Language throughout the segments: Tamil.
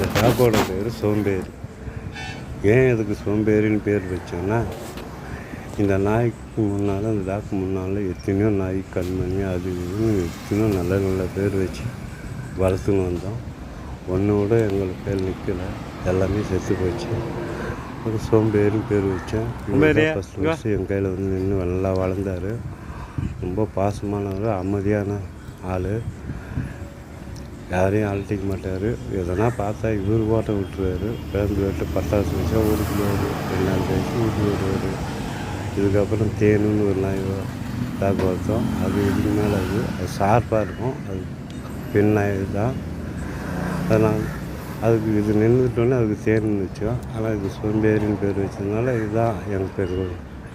இந்த டாப்போட பேர் சோம்பேறி. ஏன் இதுக்கு சோம்பேறின்னு பேர் வச்சோன்னா இந்த நாய்க்கு முன்னால் இந்த டாக்கு முன்னால் எத்தனையோ நாய் கண்மணி அது இதுன்னு எத்தனையோ நல்ல நல்ல பேர் வச்சு வளர்த்துன்னு வந்தோம். ஒன்று கூட எங்களுக்கு பேர் நிற்கல எல்லாமே செத்து போச்சு. ஒரு சோம்பேறின்னு பேர் வச்சேன். ஃபஸ்ட் ஃபஸ்ட்டு என் கையில் வந்து நின்று நல்லா வளர்ந்தாரு. ரொம்ப பாசமானவர் அமைதியான ஆள். யாரையும் அழட்டிக்க மாட்டார். எதனா பார்த்தா இவர் ஓட்ட விட்டுருவாரு. பேருந்து விட்டு பட்டாசு வச்சா ஓடிக்குவார் ரெண்டு நாள் கழிச்சு வீட்டு வருவார். இதுக்கப்புறம் தேனுன்னு ஒரு நாய் டாக் வளர்த்தோம் அது இதுக்கு மேலே அது அது ஷார்ப்பாக இருக்கும். அது பெண் நாய் தான். அதனால் அதுக்கு இது நின்றுட்டோன்னே அதுக்கு தேன் வச்சோம் ஆனால் இது சோம்பேறின்னு பேர் வச்சதுனால இதுதான் எங்கள் பேர்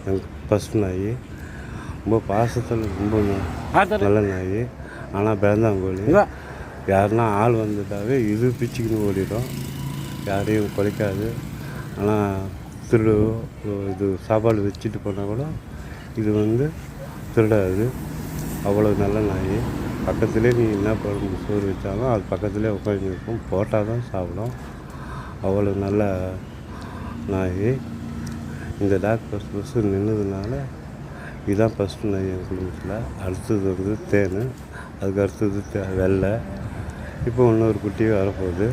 எங்கள் ஃபஸ்ட் நாய். ரொம்ப பாசத்தில் ரொம்ப நல்ல நாய். ஆனால் பேந்தாங்கோழி யாருன்னா ஆள் வந்துட்டாவே இது பிச்சுக்கின்னு ஓடிடும். யாரையும் குறைக்காது. ஆனால் திருடு இது சாப்பாடு வச்சுட்டு போனால் கூட இது வந்து திருடாது. அவ்வளோ நல்ல நாய். பக்கத்துலேயே நீ என்ன குழம்பு சோறு வச்சாலும் அது பக்கத்துலேயே உட்காந்துருக்கும் போட்டால் தான் சாப்பிடும். அவ்வளோ நல்ல நாய். இந்த டாக் ஃபஸ்ட் ஃபஸ்ட்டு நின்னதுனால இதுதான் ஃபஸ்ட்டு நாய் என் குடும்பத்தில் அடுத்தது வந்து தேன். அதுக்கு அடுத்தது தே வெள்ளை. இப்போ இன்னொரு குட்டி வரப்போகுது.